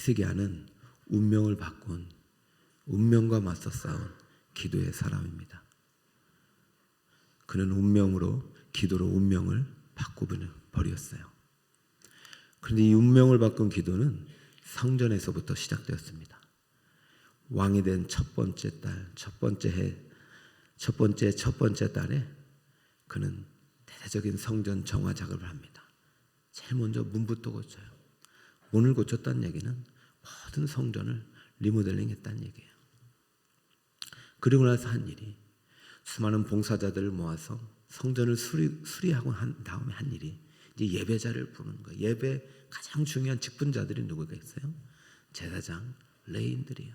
히스기야는 운명을 바꾼 운명과 맞서 싸운 기도의 사람입니다. 그는 운명으로 기도로 운명을 바꾸어 버렸어요. 그런데 이 운명을 바꾼 기도는 성전에서부터 시작되었습니다. 왕이 된 첫 번째 달, 첫 번째 해, 첫 번째 첫 번째 달에 그는 대대적인 성전 정화 작업을 합니다. 제일 먼저 문부터 고쳐요. 문을 고쳤다는 얘기는 모든 성전을 리모델링 했다는 얘기예요. 그리고 나서 한 일이 수많은 봉사자들을 모아서 성전을 수리, 수리하고 한 다음에 한 일이 이제 예배자를 부르는 거예요. 예배 가장 중요한 직분자들이 누구가 있어요? 제사장, 레인들이에요.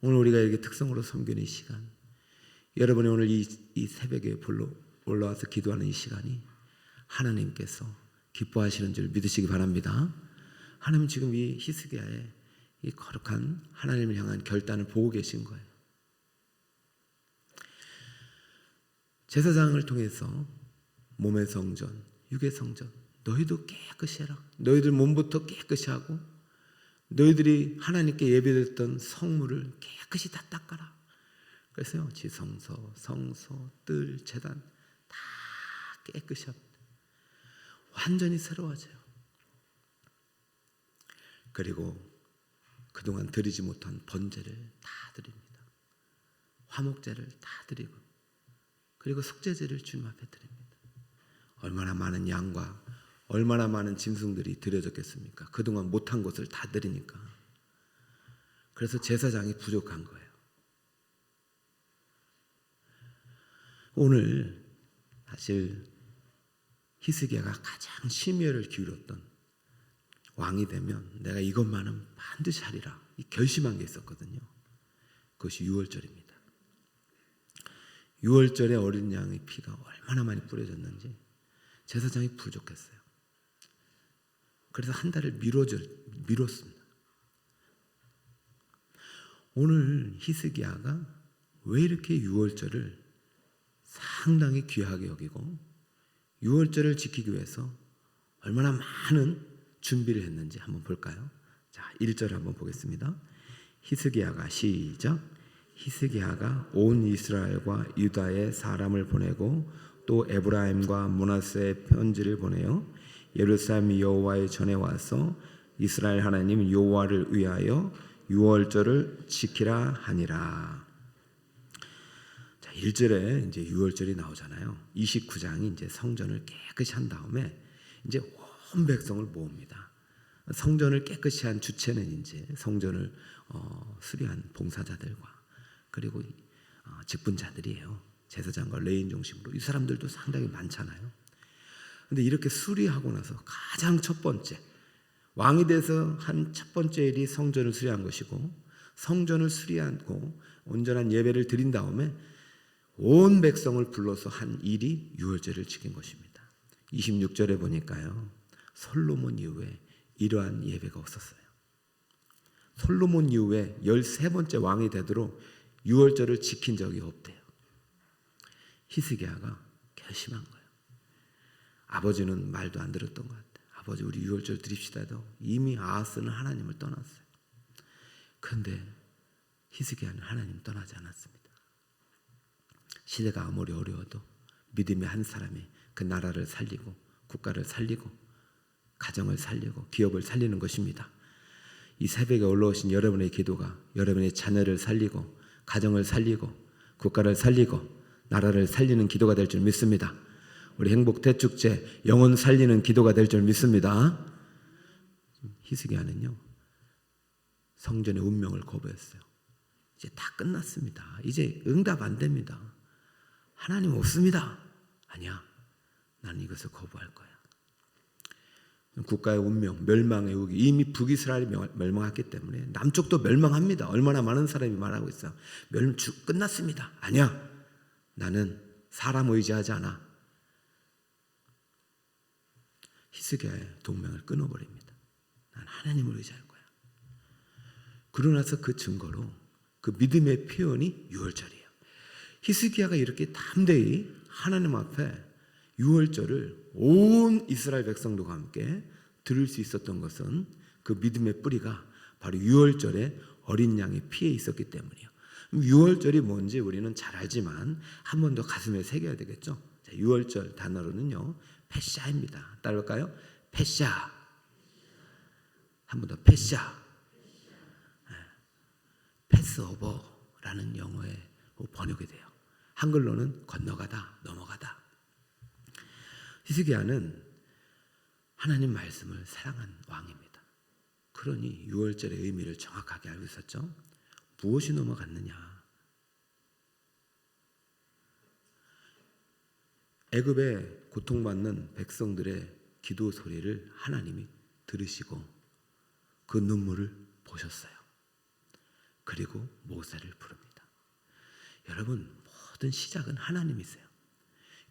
오늘 우리가 이렇게 특성으로 섬기는 이 시간, 여러분이 오늘 이, 이 새벽에 불러 올라와서 기도하는 이 시간이 하나님께서 기뻐하시는 줄 믿으시기 바랍니다. 하나님 지금 이 히스기야의 이 거룩한 하나님을 향한 결단을 보고 계신 거예요. 제사장을 통해서 몸의 성전, 육의 성전, 너희도 깨끗이 해라. 너희들 몸부터 깨끗이 하고 너희들이 하나님께 예배됐던 성물을 깨끗이 다 닦아라. 그래서요, 지성소, 성소, 뜰, 재단 다 깨끗이 합니다. 완전히 새로워져요. 그리고 그동안 드리지 못한 번제를 다 드립니다. 화목제를 다 드리고 그리고 속죄제를 주님 앞에 드립니다. 얼마나 많은 양과 얼마나 많은 짐승들이 드려졌겠습니까? 그동안 못한 것을 다 드리니까. 그래서 제사장이 부족한 거예요. 오늘 사실 히스기야가 가장 심혈을 기울였던 왕이 되면 내가 이것만은 반드시 하리라 이 결심한 게 있었거든요. 그것이 6월절입니다. 6월절에 어린 양의 피가 얼마나 많이 뿌려졌는지 제사장이 부족했어요. 그래서 한 달을 미뤄져 미뤘습니다. 오늘 히스기야가 왜 이렇게 6월절을 상당히 귀하게 여기고 6월절을 지키기 위해서 얼마나 많은 준비를 했는지 한번 볼까요? 자, 1절 한번 보겠습니다. 히스기야가 시작 히스기야가 온 이스라엘과 유다의 사람을 보내고 또 에브라임과 문하세의 편지를 보내요. 예루살렘 여호와의 전에 와서 이스라엘 하나님 여호와를 위하여 유월절을 지키라 하니라. 자, 1절에 이제 유월절이 나오잖아요. 29장이 이제 성전을 깨끗이 한 다음에 이제 온 백성을 모읍니다. 성전을 깨끗이 한 주체는 이제 성전을 어, 수리한 봉사자들과 그리고 어, 직분자들이에요. 제사장과 레인 중심으로 이 사람들도 상당히 많잖아요. 근데 이렇게 수리하고 나서 가장 첫 번째 왕이 돼서 한 첫 번째 일이 성전을 수리한 것이고 성전을 수리하고 온전한 예배를 드린 다음에 온 백성을 불러서 한 일이 유월제를 지킨 것입니다. 26절에 보니까요. 솔로몬 이후에 이러한 예배가 없었어요. 솔로몬 이후에 13번째 왕이 되도록 유월절을 지킨 적이 없대요. 히스기야가 결심한 거예요. 아버지는 말도 안 들었던 것 같아요. 아버지 우리 유월절 드립시다도 이미 아하스는 하나님을 떠났어요. 그런데 히스기야는 하나님 떠나지 않았습니다. 시대가 아무리 어려워도 믿음의 한 사람이 그 나라를 살리고 국가를 살리고 가정을 살리고 기업을 살리는 것입니다. 이 새벽에 올라오신 여러분의 기도가 여러분의 자녀를 살리고 가정을 살리고 국가를 살리고 나라를 살리는 기도가 될 줄 믿습니다. 우리 행복 대축제 영혼 살리는 기도가 될 줄 믿습니다. 히스기야는요 성전의 운명을 거부했어요. 이제 다 끝났습니다. 이제 응답 안 됩니다. 하나님 없습니다. 아니야. 나는 이것을 거부할 거야. 국가의 운명, 멸망의 우기 이미 북이스라엘이 멸망했기 때문에 남쪽도 멸망합니다. 얼마나 많은 사람이 말하고 있어. 멸 끝났습니다. 아니야. 나는 사람 의지하지 않아. 히스기야의 동맹을 끊어버립니다. 난 하나님을 의지할 거야. 그러고 나서 그 증거로 그 믿음의 표현이 유월절이에요. 히스기야가 이렇게 담대히 하나님 앞에 유월절을 온 이스라엘 백성들과 함께 들을 수 있었던 것은 그 믿음의 뿌리가 바로 유월절에 어린 양의 피에 있었기 때문이에요. 유월절이 뭔지 우리는 잘 알지만 한 번 더 가슴에 새겨야 되겠죠. 자, 유월절 단어로는요. 패샤입니다. 따라볼까요? 패샤. 한 번더 패샤. 패스오버라는 영어의 번역이 돼요. 한글로는 건너가다, 넘어가다. 히스기야는 하나님 말씀을 사랑한 왕입니다. 그러니 유월절의 의미를 정확하게 알고 있었죠. 무엇이 넘어갔느냐? 애굽에 고통받는 백성들의 기도 소리를 하나님이 들으시고 그 눈물을 보셨어요. 그리고 모세를 부릅니다. 여러분 모든 시작은 하나님이세요.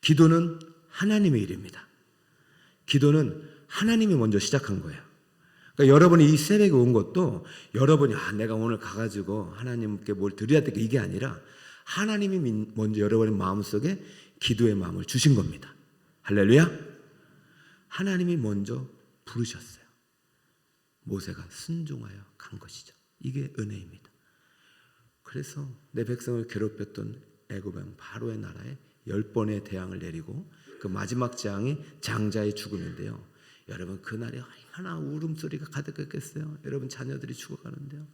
기도는 하나님의 일입니다. 기도는 하나님이 먼저 시작한 거예요. 그러니까 여러분이 이 새벽에 온 것도 여러분이 아 내가 오늘 가가지고 하나님께 뭘 드려야 되겠 이게 아니라 하나님이 먼저 여러분의 마음속에 기도의 마음을 주신 겁니다. 할렐루야. 하나님이 먼저 부르셨어요. 모세가 순종하여 간 것이죠. 이게 은혜입니다. 그래서 내 백성을 괴롭혔던 애굽 왕 바로의 나라에 열 번의 대항을 내리고 그 마지막 재앙이 장자의 죽음인데요. 여러분 그날이 얼마나 울음소리가 가득했겠어요. 여러분 자녀들이 죽어가는데요.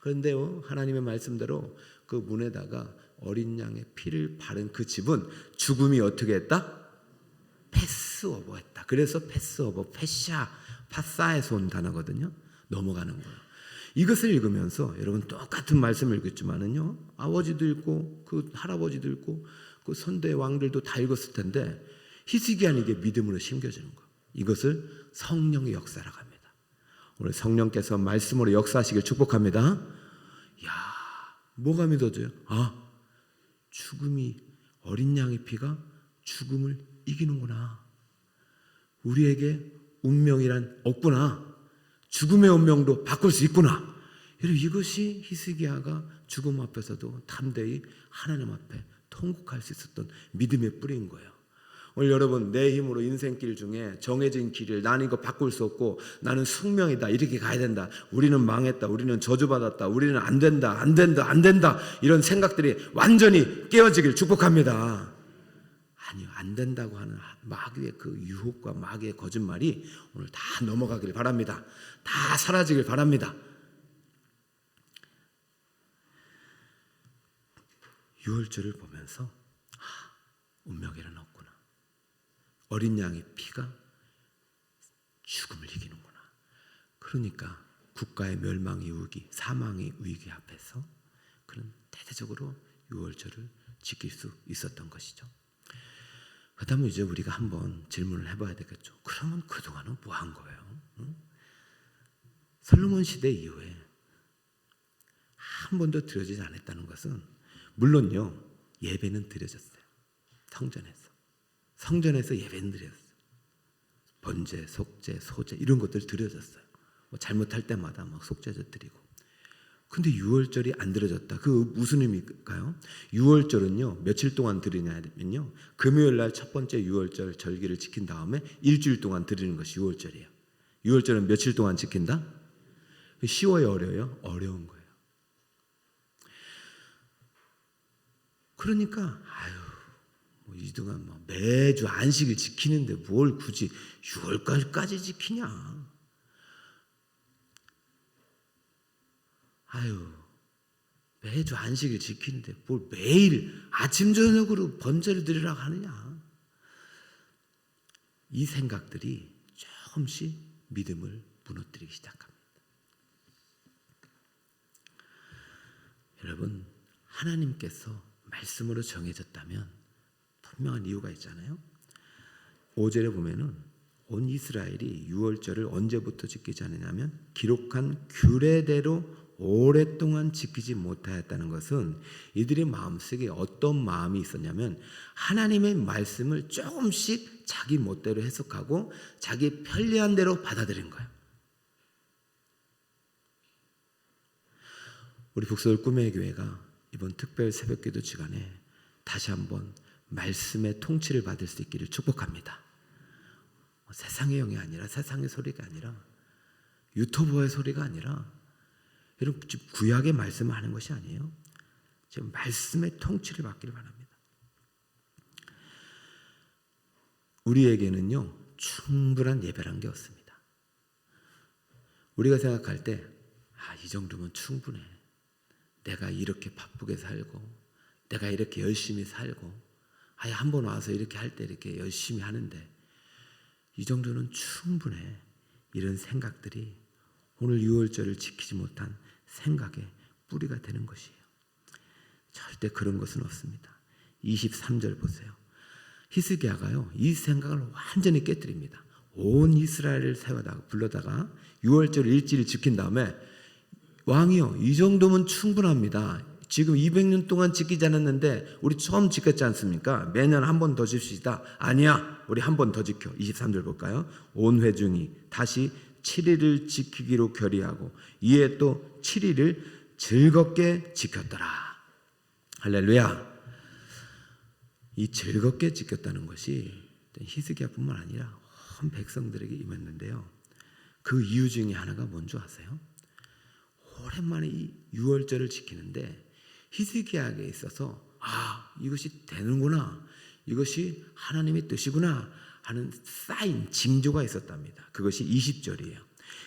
그런데요 하나님의 말씀대로 그 문에다가 어린 양의 피를 바른 그 집은 죽음이 어떻게 했다? 패스오버했다. 그래서 패스오버, 패샤, 파사에서 온 단어거든요. 넘어가는 거예요. 이것을 읽으면서 여러분 똑같은 말씀을 읽었지만은요 아버지도 읽고 그 할아버지도 읽고 그 선대 왕들도 다 읽었을 텐데 히스기야는 이게 믿음으로 심겨지는 거. 이것을 성령의 역사라고 합니다. 오늘 성령께서 말씀으로 역사하시길 축복합니다. 야, 뭐가 믿어져요? 아, 죽음이 어린 양의 피가 죽음을 이기는구나. 우리에게 운명이란 없구나. 죽음의 운명도 바꿀 수 있구나. 이것이 히스기야가 죽음 앞에서도 담대히 하나님 앞에 통곡할 수 있었던 믿음의 뿌리인 거예요. 오늘 여러분 내 힘으로 인생길 중에 정해진 길을 나는 이거 바꿀 수 없고 나는 숙명이다 이렇게 가야 된다 우리는 망했다 우리는 저주받았다 우리는 안 된다 안 된다 안 된다 이런 생각들이 완전히 깨어지길 축복합니다 아니요 안 된다고 하는 마귀의 그 유혹과 마귀의 거짓말이 오늘 다 넘어가길 바랍니다 다 사라지길 바랍니다 유월절을 보면서 아, 운명이란 없구나. 어린 양의 피가 죽음을 이기는구나. 그러니까 국가의 멸망의 위기, 사망의 위기 앞에서 그는 대대적으로 유월절을 지킬 수 있었던 것이죠. 그다음에 이제 우리가 한번 질문을 해봐야 되겠죠. 그러면 그 동안은 뭐 한 거예요? 응? 솔로몬 시대 이후에 한 번도 드려지지 않았다는 것은 물론요 예배는 드려졌어요. 성전에서 성전에서 예배는 드렸어요. 번제, 속죄, 소제 이런 것들 드려졌어요. 뭐 잘못할 때마다 막 속죄제 드리고. 근데 유월절이 안 드려졌다. 그 무슨 의미일까요? 유월절은요 며칠 동안 드리냐면요 금요일 날 첫 번째 유월절 절기를 지킨 다음에 일주일 동안 드리는 것이 유월절이에요. 유월절은 며칠 동안 지킨다? 쉬워요, 어려요? 어려운 거예요. 그러니까 아유 뭐 이동안 뭐 매주 안식을 지키는데 뭘 굳이 6월까지 지키냐? 아유 매주 안식을 지키는데 뭘 매일 아침 저녁으로 번제를 드리라고 하느냐? 이 생각들이 조금씩 믿음을 무너뜨리기 시작합니다. 여러분 하나님께서 말씀으로 정해졌다면 분명한 이유가 있잖아요. 5절에 보면은 온 이스라엘이 유월절을 언제부터 지키지 않느냐면 기록한 규례대로 오랫동안 지키지 못하였다는 것은 이들의 마음속에 어떤 마음이 있었냐면 하나님의 말씀을 조금씩 자기 멋대로 해석하고 자기 편리한 대로 받아들인 거예요. 우리 북서울 꿈의 교회가 이번 특별 새벽기도 시간에 다시 한번 말씀의 통치를 받을 수 있기를 축복합니다. 뭐 세상의 영이 아니라 세상의 소리가 아니라 유튜버의 소리가 아니라 여러분 구약의 말씀을 하는 것이 아니에요. 지금 말씀의 통치를 받기를 바랍니다. 우리에게는요 충분한 예배란 게 없습니다. 우리가 생각할 때, 아, 이 정도면 충분해. 내가 이렇게 바쁘게 살고, 내가 이렇게 열심히 살고, 아예 한 번 와서 이렇게 할 때 이렇게 열심히 하는데, 이 정도는 충분해. 이런 생각들이 오늘 유월절을 지키지 못한 생각의 뿌리가 되는 것이에요. 절대 그런 것은 없습니다. 23절 보세요. 히스기야가요 이 생각을 완전히 깨뜨립니다. 온 이스라엘을 세워다가 불러다가 6월절 일지를 지킨 다음에 왕이요 이 정도면 충분합니다. 지금 200년 동안 지키지 않았는데 우리 처음 지켰지 않습니까? 매년 한 번더 지킵시다. 아니야. 우리 한 번 더 지켜. 23절 볼까요? 온 회중이 다시 7일을 지키기로 결의하고 이에 또 7일을 즐겁게 지켰더라. 할렐루야. 이 즐겁게 지켰다는 것이 히스기야뿐만 아니라 온 백성들에게 임했는데요. 그 이유 중에 하나가 뭔지 아세요? 오랜만에 이 유월절을 지키는데 히스기야에게 있어서 아 이것이 되는구나 이것이 하나님의 뜻이구나 하는 사인 징조가 있었답니다. 그것이 20절이에요.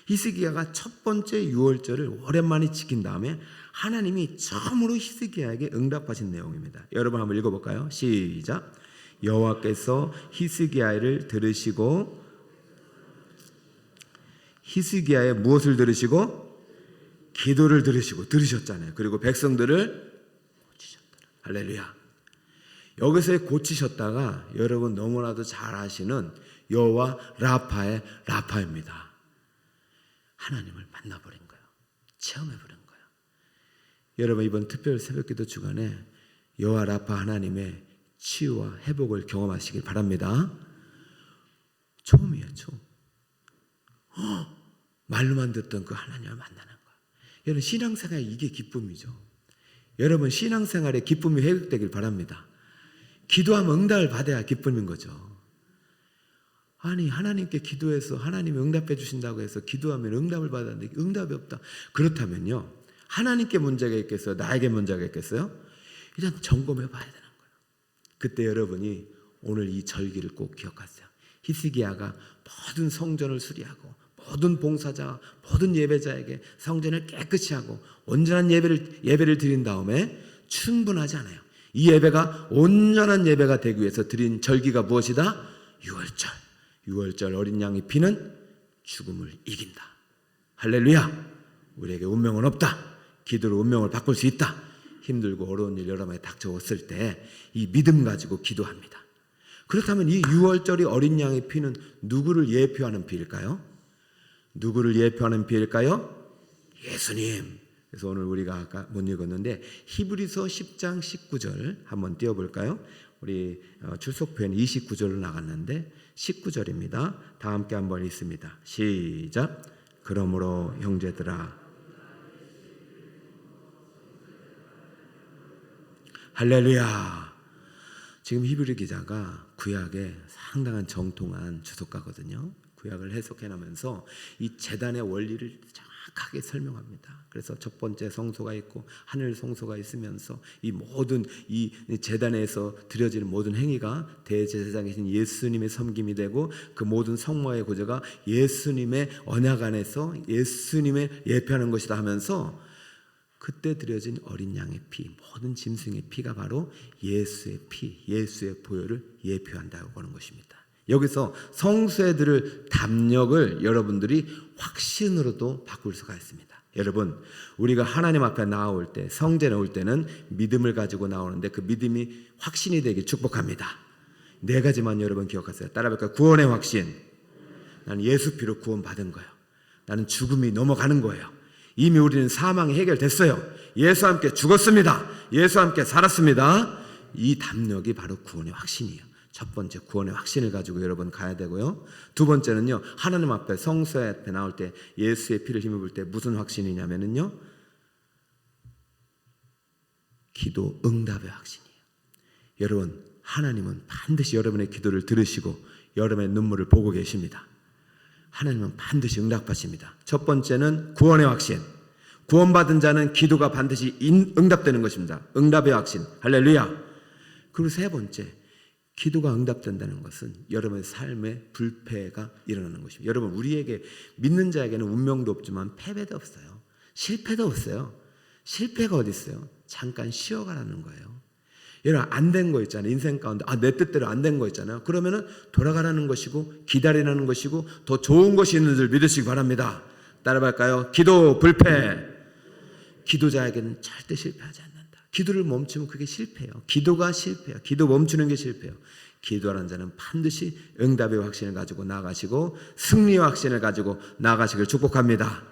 히스기야가 첫 번째 유월절을 오랜만에 지킨 다음에 하나님이 처음으로 히스기야에게 응답하신 내용입니다. 여러분 한번 읽어볼까요? 시작. 여호와께서 히스기야를 들으시고 히스기야의 무엇을 들으시고 기도를 들으시고 들으셨잖아요. 그리고 백성들을 고치셨더라. 할렐루야. 여기서의 고치셨다가 여러분 너무나도 잘 아시는 여호와 라파의 라파입니다. 하나님을 만나버린 거예요. 체험해버린 거예요. 여러분 이번 특별 새벽기도 주간에 여호와 라파 하나님의 치유와 회복을 경험하시길 바랍니다. 처음이에요, 처음. 어, 말로만 듣던 그 하나님을 만나는 거예요. 여러분 신앙생활 이게 기쁨이죠. 여러분 신앙생활에 기쁨이 회복되길 바랍니다. 기도하면 응답을 받아야 기쁨인 거죠. 아니 하나님께 기도해서 하나님이 응답해 주신다고 해서 기도하면 응답을 받았는데 응답이 없다. 그렇다면요. 하나님께 문제가 있겠어요? 나에게 문제가 있겠어요? 일단 점검해 봐야 되는 거예요. 그때 여러분이 오늘 이 절기를 꼭 기억하세요. 히스기야가 모든 성전을 수리하고 모든 봉사자, 모든 예배자에게 성전을 깨끗이 하고 온전한 예배를 예배를 드린 다음에 충분하지 않아요. 이 예배가 온전한 예배가 되기 위해서 드린 절기가 무엇이다? 6월절. 6월절 어린 양의 피는 죽음을 이긴다. 할렐루야. 우리에게 운명은 없다. 기도로 운명을 바꿀 수 있다. 힘들고 어려운 일 여러 마디 닥쳐왔을 때 이 믿음 가지고 기도합니다. 그렇다면 이 6월절이 어린 양의 피는 누구를 예표하는 피일까요? 누구를 예표하는 피일까요? 예수님. 그래서 오늘 우리가 아까 못 읽었는데 히브리서 10장 19절 한번 띄워볼까요? 우리 어, 출석표에는 29절로 나갔는데 19절입니다. 다 함께 한번 읽습니다. 시작. 그러므로 형제들아 할렐루야. 지금 히브리 기자가 구약에 상당한 정통한 주석가거든요. 구약을 해석해 나면서 이 재단의 원리를 정확하게 설명합니다. 그래서 첫 번째 성소가 있고 하늘 성소가 있으면서 이 모든 이 재단에서 드려지는 모든 행위가 대제사장이신 예수님의 섬김이 되고 그 모든 성모의 구조가 예수님의 언약 안에서 예수님의 예표하는 것이다 하면서 그때 드려진 어린 양의 피, 모든 짐승의 피가 바로 예수의 피, 예수의 보혈을 예표한다고 하는 것입니다. 여기서 성수에 들을 담력을 여러분들이 확신으로도 바꿀 수가 있습니다. 여러분, 우리가 하나님 앞에 나올 때, 성전에 올 때는 믿음을 가지고 나오는데 그 믿음이 확신이 되길 축복합니다. 네 가지만 여러분 기억하세요. 따라볼까요? 구원의 확신. 나는 예수 피로 구원받은 거예요. 나는 죽음이 넘어가는 거예요. 이미 우리는 사망이 해결됐어요. 예수 함께 죽었습니다. 예수 함께 살았습니다. 이 담력이 바로 구원의 확신이에요. 첫 번째 구원의 확신을 가지고 여러분 가야 되고요. 두 번째는요. 하나님 앞에 성소 앞에 나올 때 예수의 피를 힘입을 때 무슨 확신이냐면은요. 기도 응답의 확신이에요. 여러분 하나님은 반드시 여러분의 기도를 들으시고 여러분의 눈물을 보고 계십니다. 하나님은 반드시 응답하십니다. 첫 번째는 구원의 확신. 구원받은 자는 기도가 반드시 인- 응답되는 것입니다. 응답의 확신. 할렐루야. 그리고 세 번째, 기도가 응답된다는 것은 여러분의 삶에 불패가 일어나는 것입니다. 여러분, 우리에게 믿는 자에게는 운명도 없지만 패배도 없어요. 실패도 없어요. 실패가 어디 있어요? 잠깐 쉬어가라는 거예요. 여러분 안 된 거 있잖아요. 인생 가운데 아 내 뜻대로 안 된 거 있잖아요. 그러면은 돌아가라는 것이고 기다리라는 것이고 더 좋은 것이 있는 줄 믿으시기 바랍니다. 따라갈까요? 기도 불패. 기도자에게는 절대 실패하지 않는다. 기도를 멈추면 그게 실패예요. 기도가 실패예요. 기도 멈추는 게 실패예요. 기도하는 자는 반드시 응답의 확신을 가지고 나가시고 승리의 확신을 가지고 나가시길 축복합니다.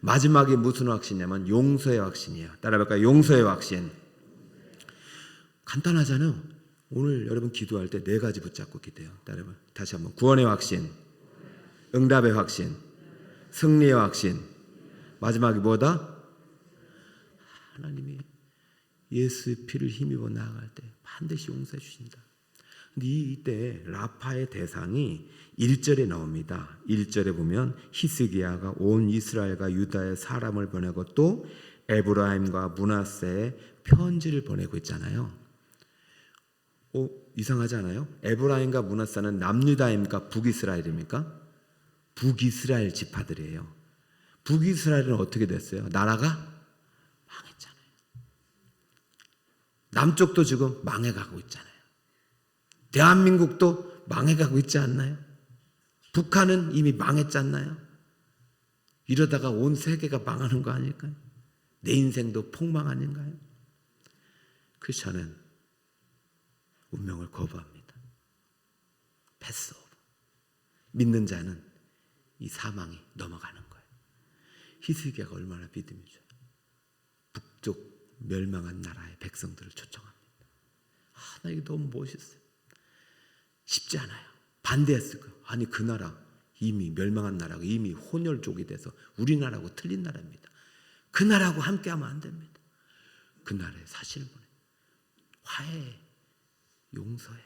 마지막이 무슨 확신이냐면 용서의 확신이에요. 따라볼까요? 용서의 확신. 간단하잖아요. 오늘 여러분 기도할 때 네 가지 붙잡고 기도해요. 따라봐. 다시 한번 구원의 확신, 응답의 확신, 승리의 확신. 마지막이 뭐다? 하나님이 예수의 피를 힘입어 나아갈 때 반드시 용서해 주신다. 근데 이- 이때 라파의 대상이 1절에 나옵니다. 1절에 보면 히스기야가 온 이스라엘과 유다의 사람을 보내고 또 에브라임과 문하세에 편지를 보내고 있잖아요. 어, 이상하지 않아요? 에브라임과 문하세는 남유다입니까? 북이스라엘입니까? 북이스라엘 지파들이에요. 북이스라엘은 어떻게 됐어요? 나라가 망했잖아요. 남쪽도 지금 망해가고 있잖아요. 대한민국도 망해가고 있지 않나요? 북한은 이미 망했지 않나요? 이러다가 온 세계가 망하는 거 아닐까요? 내 인생도 폭망 아닌가요? 크리스천은 운명을 거부합니다. 패스 오브. 믿는 자는 이 사망이 넘어가는 거예요. 히스기야가 얼마나 믿음이 좋아요. 북쪽 멸망한 나라의 백성들을 초청합니다. 아, 나 이게 너무 멋있어요. 쉽지 않아요. 반대했을 거예요. 아니 그 나라 이미 멸망한 나라가 이미 혼혈족이 돼서 우리나라하고 틀린 나라입니다. 그 나라하고 함께 하면 안 됩니다. 그 나라에 사실을 보내. 화해, 용서해.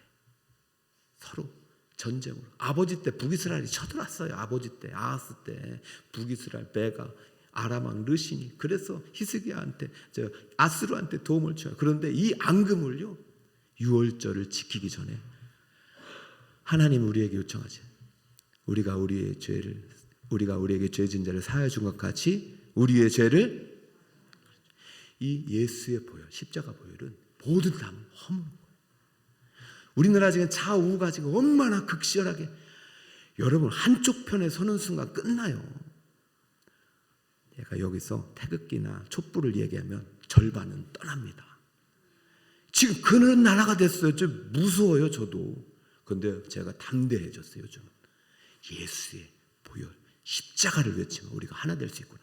서로 전쟁으로. 아버지 때 북이스라엘이 쳐들어왔어요. 아버지 때 아하스 때 북이스라엘 베가 아람왕 르신이 그래서 히스기야한테 저 아스루한테 도움을 줘요. 그런데 이 앙금을요 유월절을 지키기 전에 하나님 우리에게 요청하지. 우리가 우리의 죄를 우리가 우리에게 죄진 자를 사하여 준 것 같이 우리의 죄를 이 예수의 보혈 십자가 보혈은 모든 다 허물. 우리나라 지금 좌우가 지금 얼마나 극시열하게 여러분 한쪽 편에 서는 순간 끝나요. 얘가 여기서 태극기나 촛불을 얘기하면 절반은 떠납니다. 지금 그런 나라가 됐어요. 좀 무서워요, 저도. 근데 제가 담대해졌어요, 요즘. 예수의 보혈, 십자가를 외치면 우리가 하나 될 수 있구나.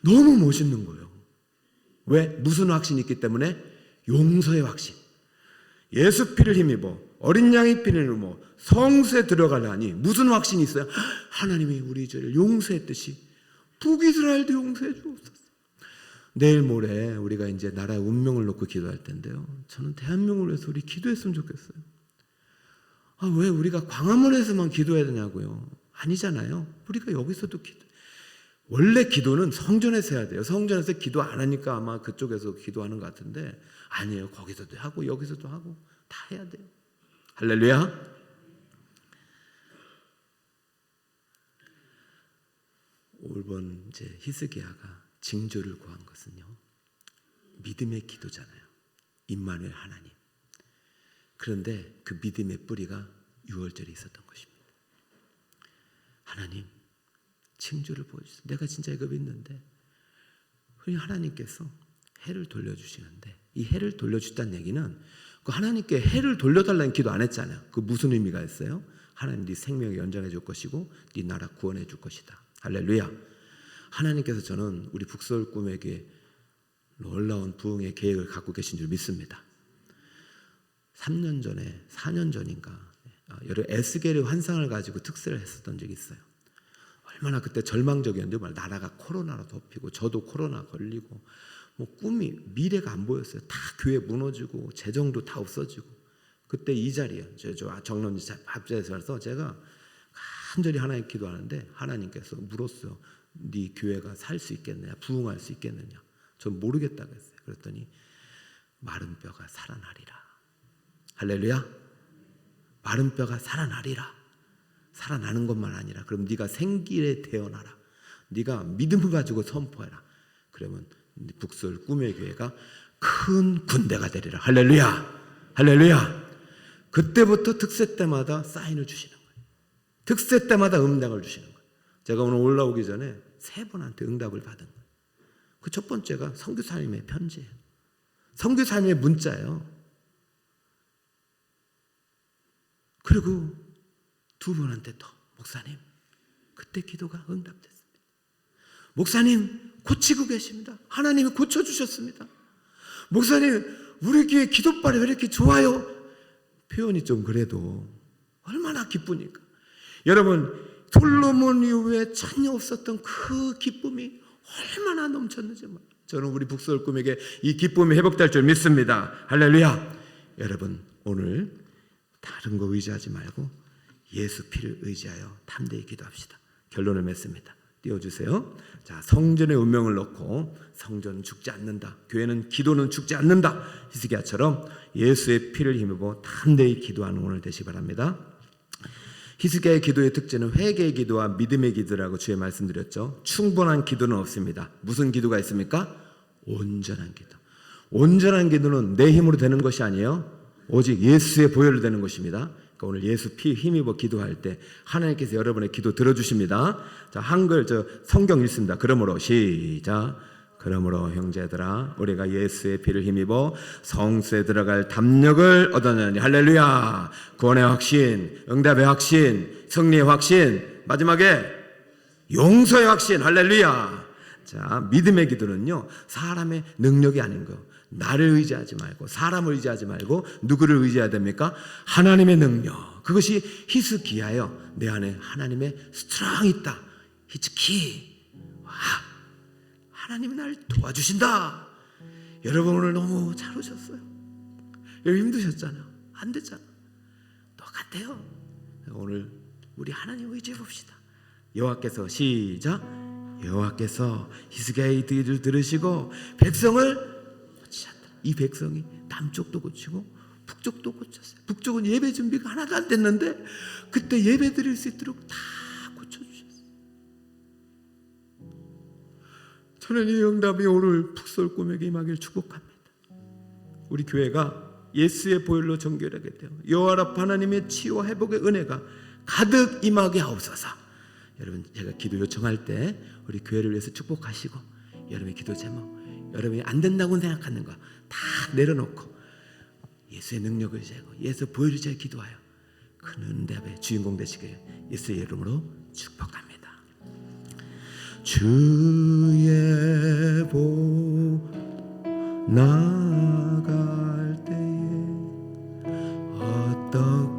너무 멋있는 거예요. 왜? 무슨 확신이 있기 때문에? 용서의 확신. 예수 피를 힘입어 어린 양의 피를 힘입어 성수에 들어가려니 무슨 확신이 있어요? 하나님이 우리 죄를 용서했듯이 북이스라엘도 용서해 주옵소서. 내일 모레 우리가 이제 나라의 운명을 놓고 기도할 텐데요. 저는 대한민국을 위해서 우리 기도했으면 좋겠어요. 아, 왜 우리가 광화문에서만 기도해야 되냐고요? 아니잖아요. 우리가 여기서도 기도. 원래 기도는 성전에서 해야 돼요. 성전에서 기도 안 하니까 아마 그쪽에서 기도하는 것 같은데 아니에요. 거기서도 하고 여기서도 하고 다 해야 돼요. 할렐루야. 올번 이제 히스기야가 징조를 구한 것은요. 믿음의 기도잖아요. 임마누엘 하나님. 그런데 그 믿음의 뿌리가 유월절에 있었던 것입니다. 하나님, 징조를 보여주세요. 내가 진짜 이거 믿는데. 그러니 하나님께서 해를 돌려주시는데 이 해를 돌려주다는 얘기는 그 하나님께 해를 돌려달라는 기도 안 했잖아요. 그 무슨 의미가 있어요? 하나님 네 생명을 연장해 줄 것이고 네 나라 구원해 줄 것이다. 할렐루야. 하나님께서 저는 우리 북서울 꿈에게 놀라운 부흥의 계획을 갖고 계신 줄 믿습니다. 3년 전에 4년 전인가 아, 여러 에스겔의 환상을 가지고 특세를 했었던 적이 있어요. 얼마나 그때 절망적이었는데 말 나라가 코로나로 덮이고 저도 코로나 걸리고 뭐 꿈이 미래가 안 보였어요. 다 교회 무너지고 재정도 다 없어지고 그때 이 자리에 저, 저 정론지 앞자리에서 제가 간절히 하나님 기도하는데 하나님께서 물었어요. 네 교회가 살 수 있겠느냐, 부흥할 수 있겠느냐. 전 모르겠다고 했어요. 그랬더니 마른 뼈가 살아나리라. 할렐루야. 마른 뼈가 살아나리라. 살아나는 것만 아니라 그럼 네가 생길에 태어나라. 네가 믿음을 가지고 선포해라. 그러면 북설 꿈의 교회가 큰 군대가 되리라. 할렐루야. 할렐루야. 그때부터 특세 때마다 사인을 거예요. 특세 때마다 응답을 주시는 거예요. 제가 오늘 올라오기 전에 세 분한테 응답을 받은 거예요. 그 첫 번째가 성교사님의 편지예요. 성교사님의 문자예요. 그리고 두 분한테 더 목사님 그때 기도가 응답됐습니다. 목사님 고치고 계십니다. 하나님이 고쳐 주셨습니다. 목사님 우리 교회 기도발이 왜 이렇게 좋아요? 표현이 좀 그래도 얼마나 기쁘니까. 여러분 솔로몬 이후에 전혀 없었던 그 기쁨이 얼마나 넘쳤는지. 저는 우리 북서울 꿈에게 이 기쁨이 회복될 줄 믿습니다. 할렐루야. 여러분 오늘 다른 거 의지하지 말고 예수 피를 의지하여 담대히 기도합시다. 결론을 맺습니다. 띄워주세요. 자, 성전의 운명을 놓고 성전은 죽지 않는다. 교회는 기도는 죽지 않는다. 히스기야처럼 예수의 피를 힘입어 담대히 기도하는 오늘 되시 바랍니다. 히스기야의 기도의 특징은 회개의 기도와 믿음의 기도라고 주에 말씀드렸죠. 충분한 기도는 없습니다. 무슨 기도가 있습니까? 온전한 기도. 온전한 기도는 내 힘으로 되는 것이 아니에요. 오직 예수의 보혈로 되는 것입니다. 그러니까 오늘 예수 피 힘입어 기도할 때 하나님께서 여러분의 기도 들어주십니다. 자 한글 저 성경 읽습니다. 그러므로 시작. 그러므로 형제들아 우리가 예수의 피를 힘입어 성수에 들어갈 담력을 얻었느니 할렐루야. 구원의 확신 응답의 확신 승리의 확신 마지막에 용서의 확신 할렐루야. 자 믿음의 기도는요 사람의 능력이 아닌 거. 나를 의지하지 말고 사람을 의지하지 말고 누구를 의지해야 됩니까? 하나님의 능력. 그것이 히스기야요 내 안에 하나님의 스트롱 있다. 히츠키. 와 하나님이 날 도와주신다. 여러분 오늘 너무 잘 오셨어요. 여러분 힘드셨잖아요. 안 됐잖아. 똑같아요. 오늘 우리 하나님 의지해 봅시다. 여호와께서 시작. 여호와께서 히스기야의 기도를 들으시고 백성을 고치셨다. 이 백성이 남쪽도 고치고 북쪽도 고쳤어요. 북쪽은 예배 준비가 하나도 안 됐는데 그때 예배 드릴 수 있도록 다 이 응답이 오늘 북설 꿈에게 임하길 축복합니다. 우리 교회가 예수의 보혈로 정결하게 되어 여호와 하나님의 치유와 회복의 은혜가 가득 임하게 하옵소서. 여러분 제가 기도 요청할 때 우리 교회를 위해서 축복하시고 여러분의 기도 제목 여러분이 안 된다고 생각하는 거 다 내려놓고 예수의 능력을 재고 예수 보혈을 재 기도하여 큰 응답의 주인공 되시길 예수의 이름으로 축복합니다. 주의 보 나갈 때에 어떤